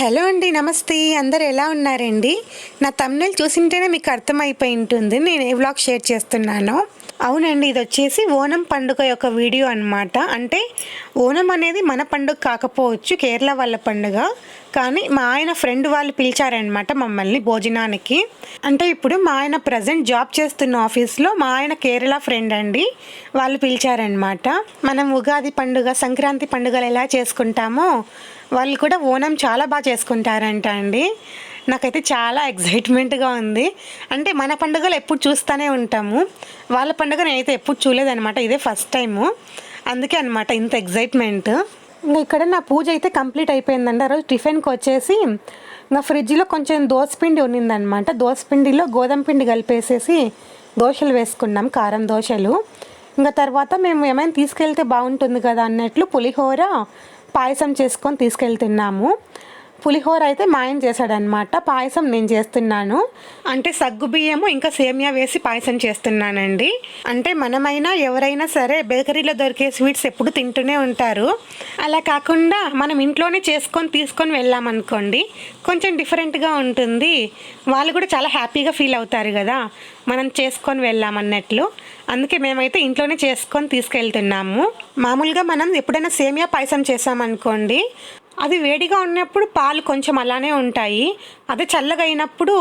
Hello అండి నమస్తే. అందరు ఎలా ఉన్నారండి? నా తమ్నెల్ చూసింటేనే మీకు అర్థమైపోయి ఉంటుంది. నేను ఏ వ్లాగ్ షేర్ చేస్తున్నాను. అవునండి ఇది వచ్చేసి ఓనం పండుగ యొక్క వీడియో అనమాట అంటే ఓనం అనేది మన పండుగ కాకపోవచ్చు కేరళ వాళ్ళ పండుగ. కానీ మా ఆయన ఫ్రెండ్ వాళ్ళు పిలిచారనమాట మమ్మల్ని భోజనానికి. అంటే ఇప్పుడు మా ఆయన ప్రజెంట్ జాబ్ చేస్తున్న ఆఫీస్లో మా ఆయన కేరళ ఫ్రెండ్ అండి. వాళ్ళు పిలిచారనమాట మనం ఉగాది పండుగ సంక్రాంతి పండుగలు ఎలా చేసుకుంటామో వాళ్ళు కూడా ఓనం చాలా బాగా చేసుకుంటారంట అండి. నాకైతే చాలా ఎగ్జైట్మెంట్గా ఉంది. అంటే మన పండుగలు ఎప్పుడు చూస్తూనే ఉంటాము. వాళ్ళ పండుగ నేనైతే ఎప్పుడు చూడలేదనమాట ఇదే ఫస్ట్ టైము. అందుకే అనమాట ఇంత ఎగ్జైట్మెంట్ ఇంకా ఇక్కడ నా పూజ అయితే కంప్లీట్ అయిపోయిందండి. ఆ రోజు టిఫిన్కి వచ్చేసి ఇంకా ఫ్రిడ్జ్లో కొంచెం దోసపిండి ఉన్నిందనమాట దోసపిండిలో గోధుమ పిండి కలిపేసేసి దోశలు వేసుకున్నాం కారం దోశలు. ఇంకా తర్వాత మేము ఏమైనా తీసుకెళ్తే బాగుంటుంది కదా అన్నట్లు పులిహోర పాయసం చేసుకొని తీసుకెళ్తున్నాము. పులిహోర అయితే మా ఆయన చేశాడనమాట పాయసం నేను చేస్తున్నాను. అంటే సగ్గు బియ్యము ఇంకా సేమియా వేసి పాయసం చేస్తున్నానండి. అంటే మనమైనా ఎవరైనా సరే బేకరీలో దొరికే స్వీట్స్ ఎప్పుడు తింటూనే ఉంటారు. అలా కాకుండా మనం ఇంట్లోనే చేసుకొని తీసుకొని వెళ్ళామనుకోండి కొంచెం డిఫరెంట్గా ఉంటుంది. వాళ్ళు కూడా చాలా హ్యాపీగా ఫీల్ అవుతారు కదా మనం చేసుకొని వెళ్ళామన్నట్లు. అందుకే మేమైతే ఇంట్లోనే చేసుకొని తీసుకెళ్తున్నాము. మామూలుగా మనం ఎప్పుడైనా సేమియా పాయసం చేసామనుకోండి అది వేడిగా ఉన్నప్పుడు పాలు కొంచెం అలానే ఉంటాయి. అదే చల్లగా అయినప్పుడు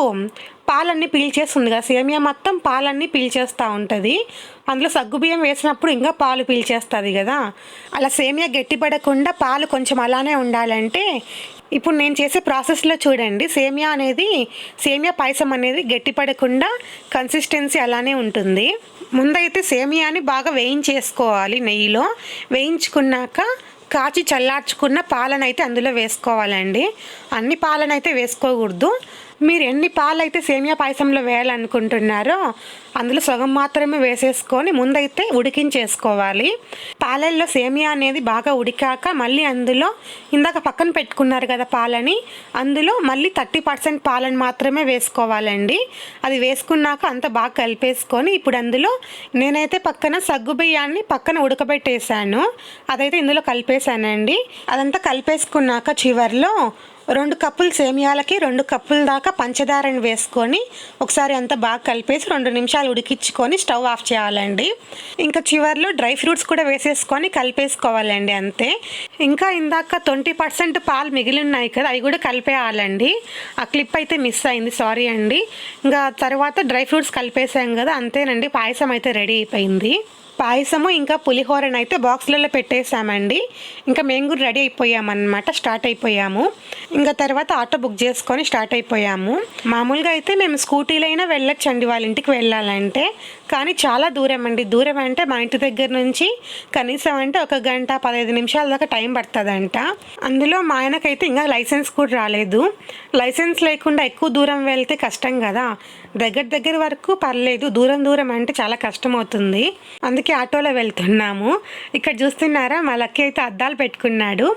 పాలన్నీ పీల్చేస్తుంది కదా సేమియా మొత్తం పాలన్నీ పీల్చేస్తూ ఉంటుంది. అందులో సగ్గుబియ్యం వేసినప్పుడు ఇంకా పాలు పీల్చేస్తుంది కదా. అలా సేమియా గట్టిపడకుండా పాలు కొంచెం అలానే ఉండాలంటే ఇప్పుడు నేను చేసే ప్రాసెస్లో చూడండి. సేమియా అనేది సేమియా పాయసం అనేది గట్టిపడకుండా కన్సిస్టెన్సీ అలానే ఉంటుంది. ముందైతే సేమియాని బాగా వేయించేసుకోవాలి నెయ్యిలో. వేయించుకున్నాక కాచి చల్లార్చుకున్న పాలనైతే అందులో వేసుకోవాలండి. అన్ని పాలనైతే వేసుకోకూడదు. మీరు ఎన్ని పాలు అయితే సేమియా పాయసంలో వేయాలనుకుంటున్నారో అందులో సగం మాత్రమే వేసేసుకొని ముందైతే ఉడికించేసుకోవాలి. పాలల్లో సేమియా అనేది బాగా ఉడికాక మళ్ళీ అందులో ఇందాక పక్కన పెట్టుకున్నారు కదా పాలని అందులో మళ్ళీ థర్టీ పర్సెంట్ పాలను మాత్రమే వేసుకోవాలండి. అది వేసుకున్నాక అంత బాగా కలిపేసుకొని ఇప్పుడు అందులో నేనైతే పక్కన సగ్గు బియ్యాన్ని పక్కన ఉడకబెట్టేశాను. అదైతే ఇందులో కలిపేశానండి. అదంతా కలిపేసుకున్నాక చివరిలో రెండు కప్పులు సేమియాలకి రెండు కప్పుల దాకా పంచదారని వేసుకొని ఒకసారి అంతా బాగా కలిపేసి రెండు నిమిషాలు ఉడికించుకొని స్టవ్ ఆఫ్ చేయాలండి. ఇంకా చివర్లో డ్రై ఫ్రూట్స్ కూడా వేసేసుకొని కలిపేసుకోవాలండి అంతే. ఇంకా ఇందాక ట్వంటీ పర్సెంట్ పాలు మిగిలి ఉన్నాయి కదా అవి కూడా కలిపేయాలండి. ఆ క్లిప్ అయితే మిస్ అయింది సారీ అండి. ఇంకా తర్వాత డ్రై ఫ్రూట్స్ కలిపేసాం కదా అంతేనండి పాయసం అయితే రెడీ అయిపోయింది. పాయసము ఇంకా పులిహోరను అయితే బాక్స్లలో పెట్టేశామండి ఇంకా మేము కూడా రెడీ అయిపోయామన్నమాట స్టార్ట్ అయిపోయాము. ఇంకా తర్వాత ఆటో బుక్ చేసుకొని స్టార్ట్ అయిపోయాము. మామూలుగా అయితే మేము స్కూటీలో అయినా వెళ్ళొచ్చండి వాళ్ళ ఇంటికి వెళ్ళాలంటే. కానీ చాలా దూరం అండి దూరం అంటే మా ఇంటి దగ్గర నుంచి కనీసం అంటే ఒక గంట పదహైదు నిమిషాల దాకా టైం పడుతుందంట. అందులో మా ఆయనకైతే ఇంకా లైసెన్స్ కూడా రాలేదు. లైసెన్స్ లేకుండా ఎక్కువ దూరం వెళ్తే కష్టం కదా. దగ్గర దగ్గర వరకు పర్లేదు దూరం దూరం అంటే చాలా కష్టం అవుతుంది అందుకే ఆటోలో వెళ్తున్నాము. ఇక్కడ చూస్తున్నారా మా లక్కీ అయితే అద్దాలు పెట్టుకున్నాడు.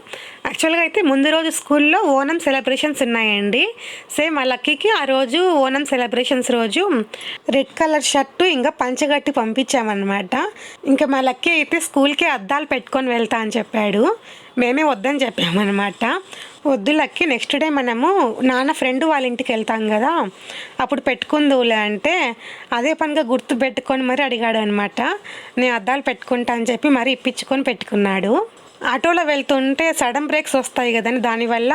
యాక్చువల్గా అయితే ముందు రోజు స్కూల్లో ఓనం సెలబ్రేషన్స్ ఉన్నాయండి. సేమ్ మా లక్కీకి ఆ రోజు ఓనం సెలబ్రేషన్స్ రోజు రెడ్ కలర్ షర్టు ఇంకా పంచగట్టి పంపించామన్నమాట. ఇంకా మా లక్కీ అయితే స్కూల్కి అద్దాలు పెట్టుకొని వెళ్తా అని చెప్పాడు. మేమే వద్దని చెప్పామన్నమాట. వద్దు లక్కి నెక్స్ట్ డే మనము నాన్న ఫ్రెండ్ వాళ్ళ ఇంటికి వెళ్తాం కదా అప్పుడు పెట్టుకుందులే అంటే అదే పనిగా గుర్తు పెట్టుకొని మరి అడిగాడు అనమాట నేను అద్దాలు పెట్టుకుంటా అని చెప్పి మరీ ఇప్పించుకొని పెట్టుకున్నాడు. ఆటోలో వెళ్తుంటే సడన్ బ్రేక్స్ వస్తాయి కదండి దానివల్ల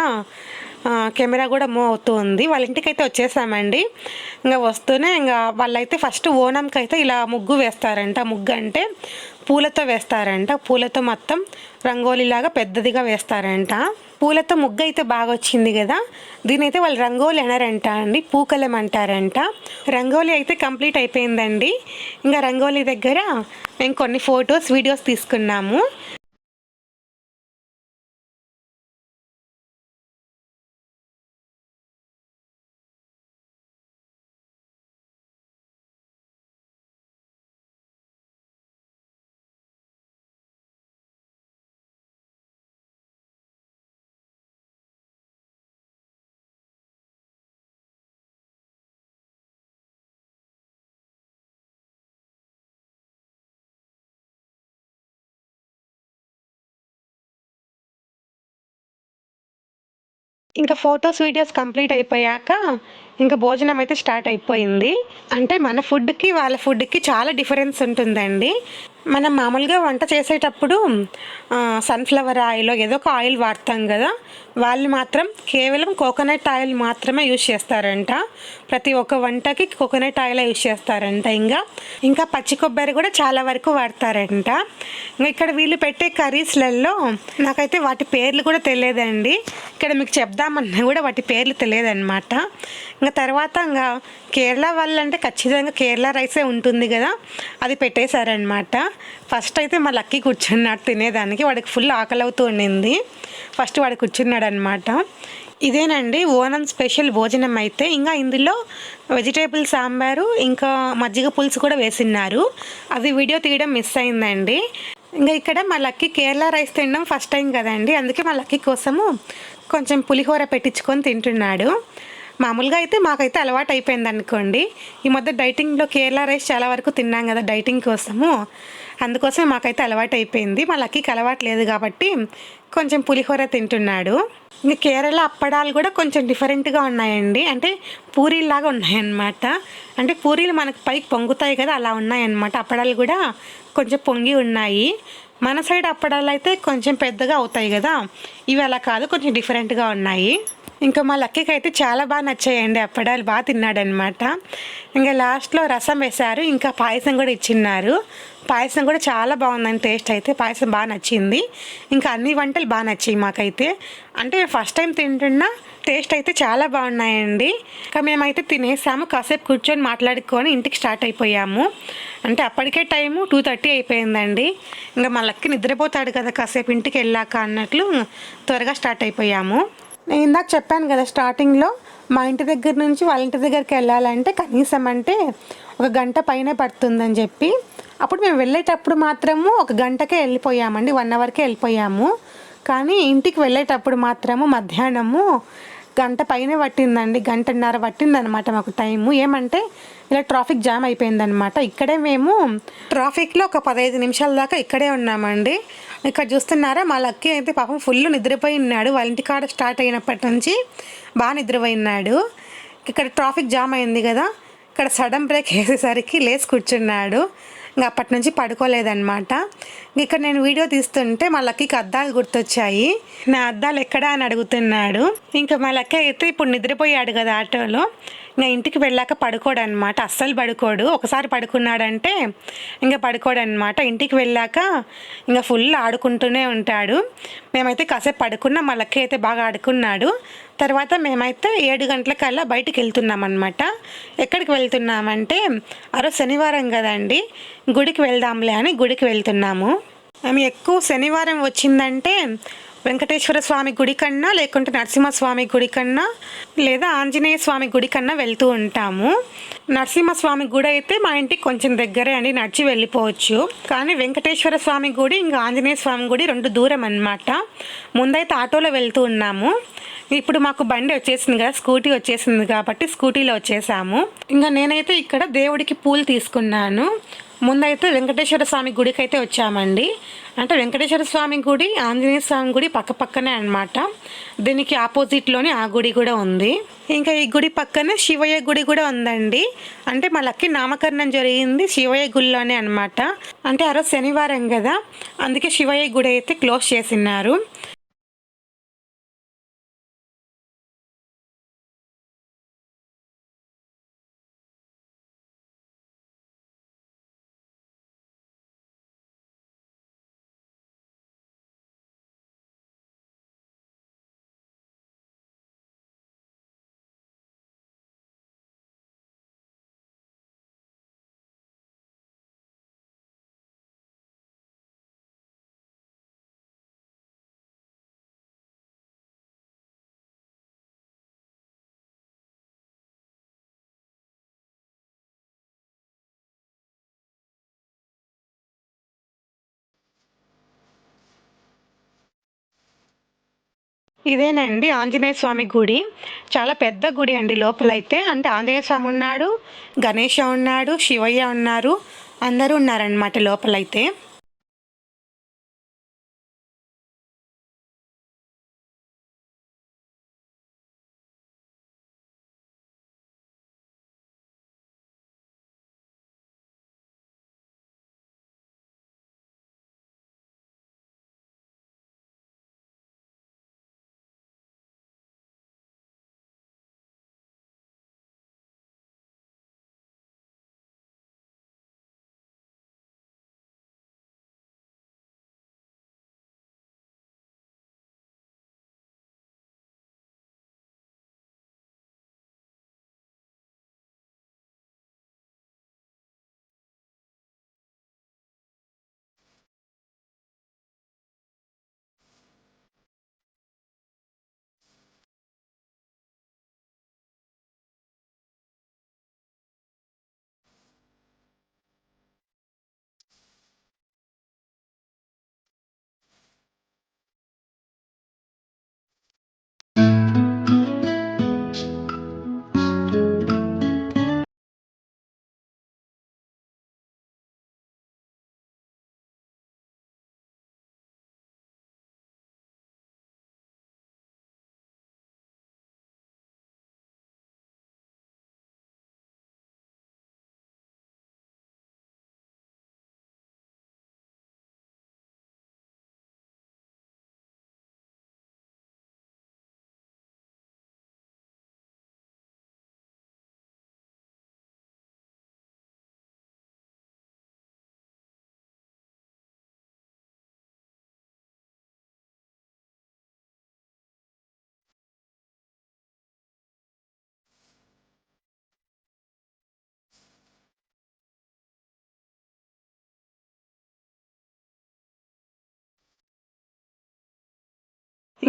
కెమెరా కూడా మూవ్ అవుతూ ఉంది. వాళ్ళ ఇంటికి అయితే వచ్చేసామండి. ఇంకా వస్తూనే ఇంకా వాళ్ళైతే ఫస్ట్ ఓనంకి అయితే ఇలా ముగ్గు వేస్తారంట. ముగ్గు అంటే పూలతో వేస్తారంట. పూలతో మొత్తం రంగోలీలాగా పెద్దదిగా వేస్తారంట. పూలతో ముగ్గు అయితే బాగా వచ్చింది కదా. దీని అయితే వాళ్ళు రంగోలి అనరంట అండి. పూకలం అంటారంట. రంగోలి అయితే కంప్లీట్ అయిపోయిందండి. ఇంకా రంగోలి దగ్గర మేము కొన్ని ఫొటోస్ వీడియోస్ తీసుకున్నాము. ఇంకా ఫొటోస్ వీడియోస్ కంప్లీట్ అయిపోయాక ఇంకా భోజనం అయితే స్టార్ట్ అయిపోయింది. అంటే మన ఫుడ్కి వాళ్ళ ఫుడ్కి చాలా డిఫరెన్స్ ఉంటుందండి. మనం మామూలుగా వంట చేసేటప్పుడు సన్ఫ్లవర్ ఆయిల్ ఏదో ఒక ఆయిల్ వాడతాం కదా వాళ్ళు మాత్రం కేవలం కోకోనట్ ఆయిల్ మాత్రమే యూజ్ చేస్తారంట. ప్రతి ఒక్క వంటకి కోకోనట్ ఆయిల్ యూజ్ చేస్తారంట ఇంకా. ఇంకా పచ్చి కొబ్బరి కూడా చాలా వరకు వాడతారంట. ఇంకా ఇక్కడ వీళ్ళు పెట్టే కర్రీస్లలో నాకైతే వాటి పేర్లు కూడా తెలియదండి. ఇక్కడ మీకు చెప్దామన్నా కూడా వాటి పేర్లు తెలియదు అనమాట ఇంకా తర్వాత ఇంకా కేరళ వాళ్ళంటే ఖచ్చితంగా కేరళ రైసే ఉంటుంది కదా అది పెట్టేశారనమాట ఫస్ట్ అయితే మా లక్కీ కూర్చున్నాడు తినేదానికి వాడికి ఫుల్ ఆకలి అవుతూ ఉండింది. ఫస్ట్ వాడు కూర్చున్నాడు అనమాట ఇదేనండి ఓనం స్పెషల్ భోజనం అయితే. ఇంకా ఇందులో వెజిటేబుల్ సాంబారు ఇంకా మజ్జిగ పులుసు కూడా వేసిన్నారు. అది వీడియో తీయడం మిస్ అయిందండి. ఇంకా ఇక్కడ మా లక్కీ కేరళ రైస్ తినడం ఫస్ట్ టైం కదండి. అందుకే మా లక్కీ కోసము కొంచెం పులిహోర పెట్టించుకొని తింటున్నాడు. మామూలుగా అయితే మాకైతే అలవాటు అయిపోయింది అనుకోండి ఈ మధ్య డైటింగ్లో కేరళ రైస్ చాలా వరకు తిన్నాం కదా డైటింగ్ కోసము. అందుకోసం మాకైతే అలవాటు అయిపోయింది మా లక్కీకి అలవాటు లేదు కాబట్టి కొంచెం పులిహోర తింటున్నాడు. ఇంకా కేరళ అప్పడాలు కూడా కొంచెం డిఫరెంట్గా ఉన్నాయండి. అంటే పూరీలాగా ఉన్నాయన్నమాట. అంటే పూరీలు మనకు పైకి పొంగుతాయి కదా అలా ఉన్నాయన్నమాట. అప్పడాలు కూడా కొంచెం పొంగి ఉన్నాయి. మన సైడ్ అప్పడాలు అయితే కొంచెం పెద్దగా అవుతాయి కదా. ఇవి అలా కాదు కొంచెం డిఫరెంట్గా ఉన్నాయి. ఇంకా మా లక్కీకి అయితే చాలా బాగా నచ్చాయండి. అప్పడాలు బాగా తిన్నాడనమాట ఇంకా లాస్ట్లో రసం వేశారు. ఇంకా పాయసం కూడా ఇచ్చిన్నారు. పాయసం కూడా చాలా బాగుందండి. టేస్ట్ అయితే పాయసం బాగా నచ్చింది. ఇంకా అన్ని వంటలు బాగా నచ్చాయి మాకైతే. అంటే ఫస్ట్ టైం తింటున్నా టేస్ట్ అయితే చాలా బాగున్నాయండి. ఇంకా మేమైతే తినేసాము. కాసేపు కూర్చొని మాట్లాడుకొని ఇంటికి స్టార్ట్ అయిపోయాము. అంటే అప్పటికే టైము టూ థర్టీ అయిపోయిందండి. ఇంకా మా లక్కి నిద్రపోతాడు కదా కాసేపు ఇంటికి వెళ్ళాక అన్నట్లు త్వరగా స్టార్ట్ అయిపోయాము. నేను ఇందాక చెప్పాను కదా స్టార్టింగ్లో మా ఇంటి దగ్గర నుంచి వాళ్ళ ఇంటి దగ్గరికి వెళ్ళాలంటే కనీసం అంటే ఒక గంట పైనే పడుతుందని చెప్పి అప్పుడు మేము వెళ్ళేటప్పుడు మాత్రము ఒక గంటకే వెళ్ళిపోయామండి వన్ అవర్కే వెళ్ళిపోయాము. కానీ ఇంటికి వెళ్ళేటప్పుడు మాత్రము మధ్యాహ్నము గంట పైనే పట్టిందండి గంటన్నర పట్టిందనమాట మాకు టైము. ఏమంటే ఇలా ట్రాఫిక్ జామ్ అయిపోయిందనమాట ఇక్కడే మేము ట్రాఫిక్లో ఒక పదహైదు నిమిషాల దాకా ఇక్కడే ఉన్నామండి. ఇక్కడ చూస్తున్నారా మా లక్కీ అయితే పాపం ఫుల్ నిద్రపోయి ఉన్నాడు. వాళ్ళ ఇంటికాడ స్టార్ట్ అయినప్పటి నుంచి బాగా నిద్రపోయి ఉన్నాడు. ఇక్కడ ట్రాఫిక్ జామ్ అయింది కదా ఇక్కడ సడన్ బ్రేక్ వేసేసరికి లేచి కూర్చున్నాడు. ఇంకా అప్పటి నుంచి పడుకోలేదన్నమాట. ఇక్కడ నేను వీడియో తీస్తుంటే మా లక్కీకి అద్దాలు గుర్తొచ్చాయి. నా అద్దాలు ఎక్కడా అని అడుగుతున్నాడు. ఇంకా మా లక్క అయితే ఇప్పుడు నిద్రపోయాడు కదా ఆటోలో. ఇంకా ఇంటికి వెళ్ళాక పడుకోడు అనమాట అస్సలు పడుకోడు. ఒకసారి పడుకున్నాడంటే ఇంకా పడుకోడు అనమాట ఇంటికి వెళ్ళాక ఇంకా ఫుల్ ఆడుకుంటూనే ఉంటాడు. మేమైతే కాసేపు పడుకున్నాం. మా లక్క అయితే బాగా ఆడుకున్నాడు. తర్వాత మేమైతే ఏడు గంటలకల్లా బయటికి వెళ్తున్నాం అనమాట ఎక్కడికి వెళ్తున్నామంటే ఆ శనివారం కదండి గుడికి వెళ్దాంలే అని గుడికి వెళ్తున్నాము. మేము ఎక్కువ శనివారం వచ్చిందంటే వెంకటేశ్వర స్వామి గుడి కన్నా లేకుంటే నరసింహస్వామి గుడి కన్నా లేదా ఆంజనేయ స్వామి గుడి కన్నా వెళ్తూ ఉంటాము. నరసింహస్వామి గుడి అయితే మా ఇంటికి కొంచెం దగ్గరే అండి నడిచి వెళ్ళిపోవచ్చు. కానీ వెంకటేశ్వర స్వామి గుడి ఇంకా ఆంజనేయ స్వామి గుడి రెండు దూరం అనమాట ముందైతే ఆటోలో వెళ్తూ ఉన్నాము. ఇప్పుడు మాకు బండి వచ్చేసింది కదా స్కూటీ వచ్చేసింది కాబట్టి స్కూటీలో వచ్చేసాము. ఇంకా నేనైతే ఇక్కడ దేవుడికి పూలు తీసుకున్నాను. ముందైతే వెంకటేశ్వర స్వామి గుడికి అయితే వచ్చామండి. అంటే వెంకటేశ్వర స్వామి గుడి ఆంజనేయ స్వామి గుడి పక్క పక్కనే అనమాట దీనికి ఆపోజిట్లోనే ఆ గుడి కూడా ఉంది. ఇంకా ఈ గుడి పక్కనే శివయ్య గుడి కూడా ఉందండి. అంటే మా లక్కి నామకరణం జరిగింది శివయ్య గుడిలోనే అనమాట అంటే ఆ రోజు శనివారం కదా అందుకే శివయ్య గుడి అయితే క్లోజ్ చేసినారు. ఇదేనండి ఆంజనేయ స్వామి గుడి. చాలా పెద్ద గుడి అండి లోపలైతే. అంటే ఆంజనేయ స్వామి ఉన్నాడు గణేష ఉన్నాడు శివయ్య ఉన్నారు. అందరూ ఉన్నారనమాట లోపలైతే.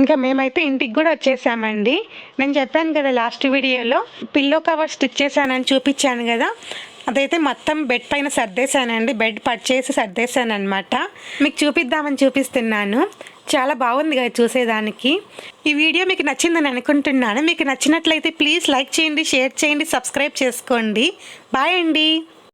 ఇంకా మేమైతే ఇంటికి కూడా వచ్చేసామండి. నేను చెప్పాను కదా లాస్ట్ వీడియోలో పిల్లో కవర్ స్టిచ్ చేశానని చూపించాను కదా. అదైతే మొత్తం బెడ్ పైన సర్దేశానండి. బెడ్ పర్చేసి సర్దేశాను అనమాట మీకు చూపిద్దామని చూపిస్తున్నాను. చాలా బాగుంది కదా చూసేదానికి. ఈ వీడియో మీకు నచ్చిందని అనుకుంటున్నాను. మీకు నచ్చినట్లయితే ప్లీజ్ లైక్ చేయండి షేర్ చేయండి సబ్స్క్రైబ్ చేసుకోండి. బాయ్ అండి.